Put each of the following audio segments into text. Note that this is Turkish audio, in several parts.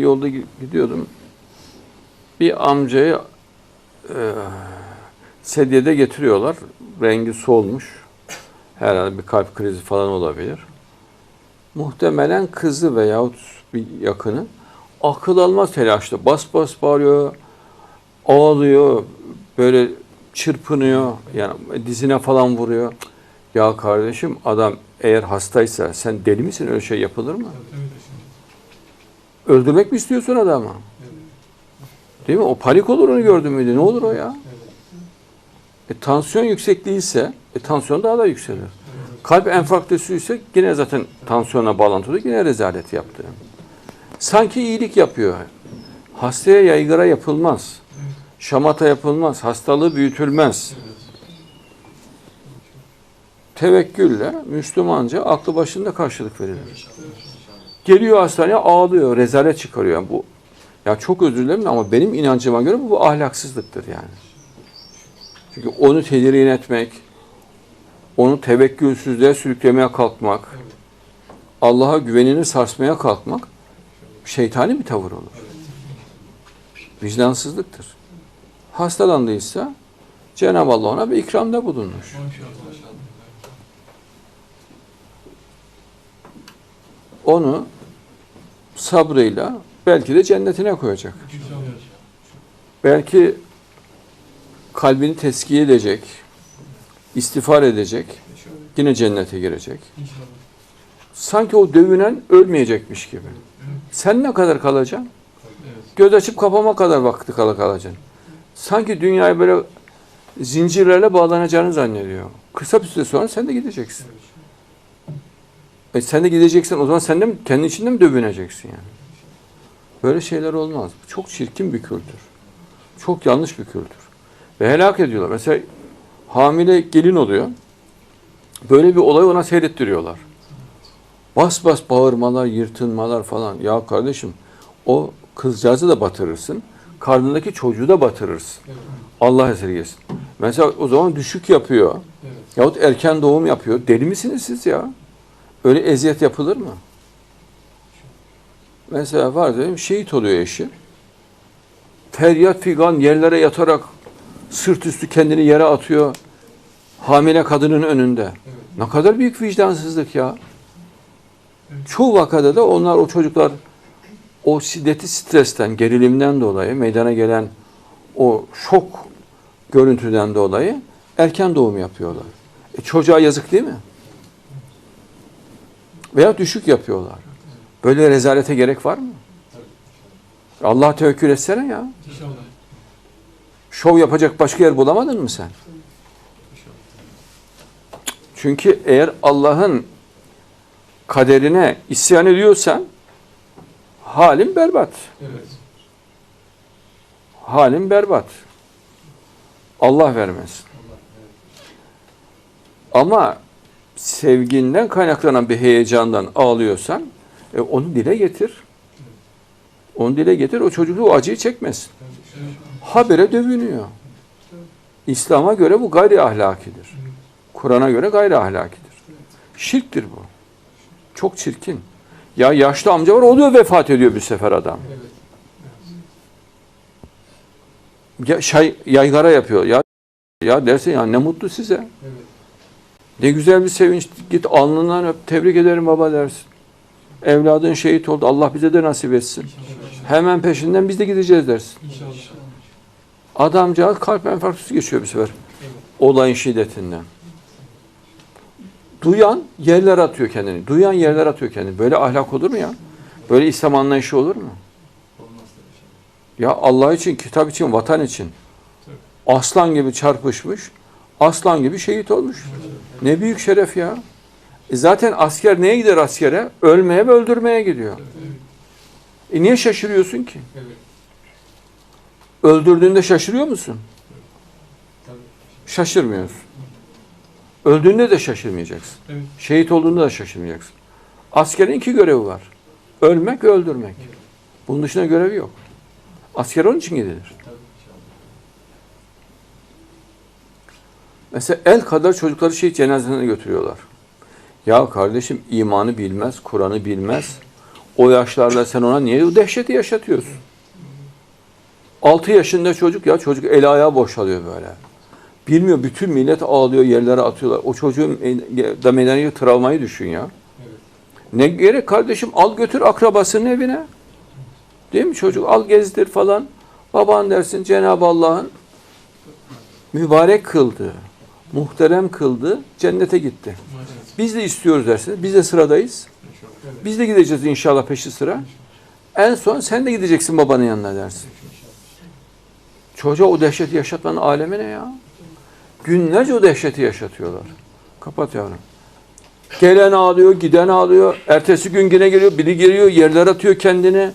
Yolda gi- gidiyordum. Bir amcayı e, sedyede getiriyorlar. Rengi solmuş. Herhalde bir kalp krizi falan olabilir. Muhtemelen kızı veyahut bir yakını akıl almaz telaşla bas bas bağırıyor, ağlıyor, böyle çırpınıyor, yani dizine falan vuruyor. Ya kardeşim adam eğer hastaysa sen deli misin öyle şey yapılır mı? Öldürmek mi istiyorsun adamı? Değil mi? O panik olur onu gördün müydü? Ne olur o ya? E, tansiyon yüksek değilse, e, tansiyon daha da yükselir. Kalp enfarktüsü ise yine zaten tansiyona bağlantılı yine rezalet yaptı. Sanki iyilik yapıyor. Hastaya yaygara yapılmaz. Şamata yapılmaz. Hastalığı büyütülmez. Tevekkülle Müslümanca aklı başında karşılık verilir. Geliyor hastaneye ağlıyor, rezalet çıkarıyor. Yani bu ya çok özür dilerim ama benim inancıma göre bu, bu ahlaksızlıktır yani. Çünkü onu tedirgin etmek, onu tevekkülsüzlüğe sürüklemeye kalkmak, Allah'a güvenini sarsmaya kalkmak şeytani bir tavır olur. Vicdansızlıktır. Hastalandıysa Cenab-ı Allah ona bir ikramda bulunmuş. Onu sabrıyla belki de cennetine koyacak. Belki kalbini teskiye edecek, istiğfar edecek, yine cennete girecek. Sanki o dövünen ölmeyecekmiş gibi. Sen ne kadar kalacaksın? Göz açıp kapama kadar vakti kala kalacaksın. Sanki dünyaya böyle zincirlerle bağlanacağını zannediyor. Kısa bir süre sonra sen de gideceksin. E sen de gideceksin o zaman sen de mi, kendi içinde mi dövüneceksin yani? Böyle şeyler olmaz. Bu çok çirkin bir kültür. Çok yanlış bir kültür. Ve helak ediyorlar. Mesela hamile gelin oluyor. Böyle bir olay ona seyrettiriyorlar. Bas bas bağırmalar, yırtınmalar falan. Ya kardeşim o kızcağızı da batırırsın. Karnındaki çocuğu da batırırsın. Allah esirgesin. Mesela o zaman düşük yapıyor. Yahut erken doğum yapıyor. Deli misiniz siz ya? Öyle eziyet yapılır mı? Mesela var diyelim şehit oluyor eşi. Feryat figan yerlere yatarak sırt üstü kendini yere atıyor. Hamile kadının önünde. Ne kadar büyük vicdansızlık ya. Çoğu vakada da onlar o çocuklar o şiddeti stresten, gerilimden dolayı meydana gelen o şok görüntüden dolayı erken doğum yapıyorlar. E çocuğa yazık değil mi? Veya düşük yapıyorlar. Böyle rezalete gerek var mı? Allah tevekkül etsene ya. Şov yapacak başka yer bulamadın mı sen? Çünkü eğer Allah'ın kaderine isyan ediyorsan halin berbat. Halin berbat. Allah vermesin. Ama sevginden kaynaklanan bir heyecandan ağlıyorsan e, onu dile getir. Onu dile getir. O çocuk o acıyı çekmesin. Habere dövünüyor. İslam'a göre bu gayri ahlakidir. Kur'an'a göre gayri ahlakidir. Şirktir bu. Çok çirkin. Ya yaşlı amca var o da vefat ediyor bir sefer adam. Ya, şay, yaygara yapıyor. Ya ya dersin ya ne mutlu size. Ne güzel bir sevinç. Git alnından öp. Tebrik ederim baba dersin. Evladın şehit oldu. Allah bize de nasip etsin. Hemen peşinden biz de gideceğiz dersin. Adamcağız kalp enfarktüsü geçiyor bir sefer. Olayın şiddetinden. Duyan yerler atıyor kendini. Duyan yerler atıyor kendini. Böyle ahlak olur mu ya? Böyle İslam anlayışı olur mu? Ya Allah için, kitap için, vatan için aslan gibi çarpışmış, aslan gibi şehit olmuş. Ne büyük şeref ya. E zaten asker neye gider askere? Ölmeye ve öldürmeye gidiyor. E niye şaşırıyorsun ki? Öldürdüğünde şaşırıyor musun? Şaşırmıyorsun. Öldüğünde de şaşırmayacaksın. Şehit olduğunda da şaşırmayacaksın. Askerin iki görevi var. Ölmek ve öldürmek. Bunun dışında görevi yok. Asker onun için gidilir. Mesela el kadar çocukları şehit cenazelerine götürüyorlar. Ya kardeşim imanı bilmez, Kur'an'ı bilmez. O yaşlarda sen ona niye o dehşeti yaşatıyorsun? 6 yaşında çocuk ya çocuk el ayağı boşalıyor böyle. Bilmiyor bütün millet ağlıyor yerlere atıyorlar. O çocuğun da medeni travmayı düşün ya. Ne gerek kardeşim al götür akrabasının evine. Değil mi çocuk al gezdir falan. Baban dersin Cenab-ı Allah'ın mübarek kıldı, muhterem kıldı, cennete gitti. Biz de istiyoruz dersiniz. Biz de sıradayız. Biz de gideceğiz inşallah peşi sıra. En son sen de gideceksin babanın yanına dersin. Çocuğa o dehşeti yaşatmanın alemi ne ya? Günlerce o dehşeti yaşatıyorlar. Kapat yavrum. Gelen ağlıyor, giden ağlıyor. Ertesi gün yine geliyor, biri geliyor, yerlere atıyor kendini.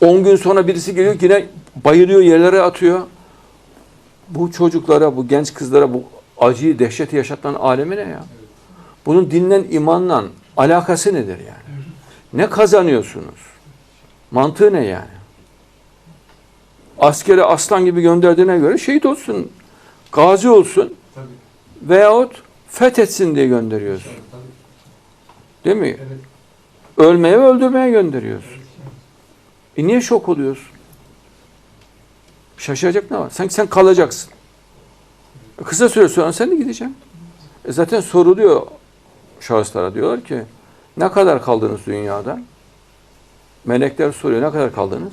10 gün sonra birisi geliyor, yine bayılıyor, yerlere atıyor. Bu çocuklara, bu genç kızlara bu acıyı, dehşeti yaşatmanın alemi ne ya? Bunun dinle, imanla alakası nedir yani? Ne kazanıyorsunuz? Mantığı ne yani? Askere aslan gibi gönderdiğine göre şehit olsun, gazi olsun Tabii. veyahut fethetsin diye gönderiyorsun. Değil mi? Evet. Ölmeye ve öldürmeye gönderiyorsun. E niye şok oluyorsun? Şaşıracak ne var? Sanki sen kalacaksın. Kısa süre sonra sen de gideceksin. E zaten soruluyor şahıslara diyorlar ki ne kadar kaldınız dünyada? Melekler soruyor ne kadar kaldınız?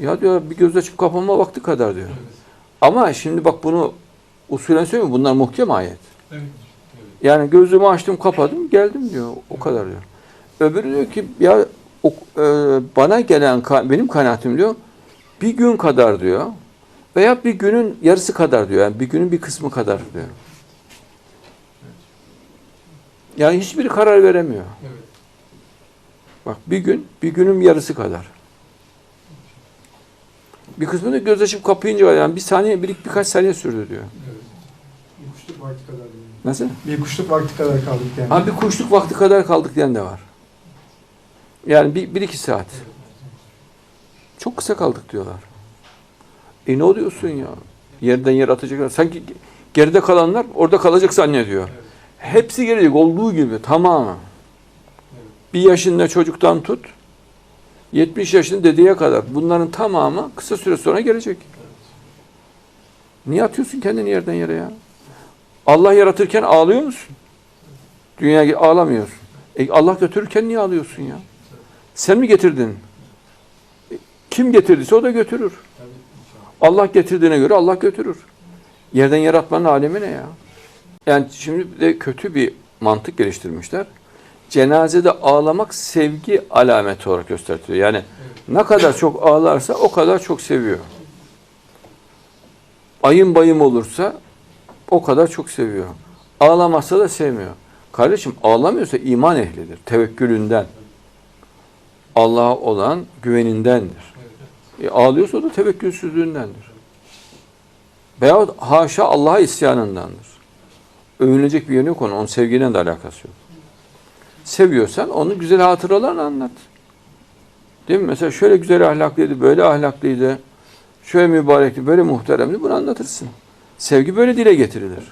Ya diyor bir göz açıp kapanma vakti kadar diyor. Evet. Ama şimdi bak bunu usulen söylüyorum bunlar muhkem ayet. Evet. Yani gözümü açtım kapadım geldim diyor. O kadar diyor. Öbürü diyor ki ya o, e, bana gelen benim kanaatim diyor bir gün kadar diyor veya bir günün yarısı kadar diyor. Yani bir günün bir kısmı kadar diyor. Yani hiçbiri karar veremiyor. Evet. Bak bir gün, bir günün yarısı kadar. Bir kısmı da göz açıp kapayınca yani bir saniye, bir, birkaç saniye sürdü diyor. Evet. Bir kuşluk vakti kadar. yani. Nasıl? Bir kuşluk vakti kadar kaldık yani. Ha bir kuşluk vakti kadar kaldık diyen de var. Yani bir, bir iki saat. Çok kısa kaldık diyorlar. E ne oluyorsun ya? Yerden yer atacaklar. Sanki geride kalanlar orada kalacak zannediyor. Evet. Hepsi gelecek olduğu gibi tamamı. Evet. Bir yaşında çocuktan tut, 70 yaşında dedeye kadar. Bunların tamamı kısa süre sonra gelecek. Niye atıyorsun kendini yerden yere ya? Allah yaratırken ağlıyor musun? Dünya ağlamıyorsun. E Allah götürürken niye ağlıyorsun ya? Sen mi getirdin? E, Kim getirdiyse o da götürür. Allah getirdiğine göre Allah götürür. Yerden yaratmanın alemi ne ya? Yani şimdi de kötü bir mantık geliştirmişler. Cenazede ağlamak sevgi alameti olarak gösteriliyor. Yani ne kadar çok ağlarsa o kadar çok seviyor. Ayın bayım olursa o kadar çok seviyor. Ağlamazsa da sevmiyor. Kardeşim ağlamıyorsa iman ehlidir. Tevekkülünden. Allah'a olan güvenindendir. E, ağlıyorsa da tevekkülsüzlüğündendir. Veyahut haşa Allah'a isyanındandır. Övünecek bir yönü yok onun. Onun sevgiyle de alakası yok. Seviyorsan onu güzel hatıralarla anlat. Değil mi? Mesela şöyle güzel ahlaklıydı, böyle ahlaklıydı, şöyle mübarekti, böyle muhteremdi. Bunu anlatırsın. Sevgi böyle dile getirilir.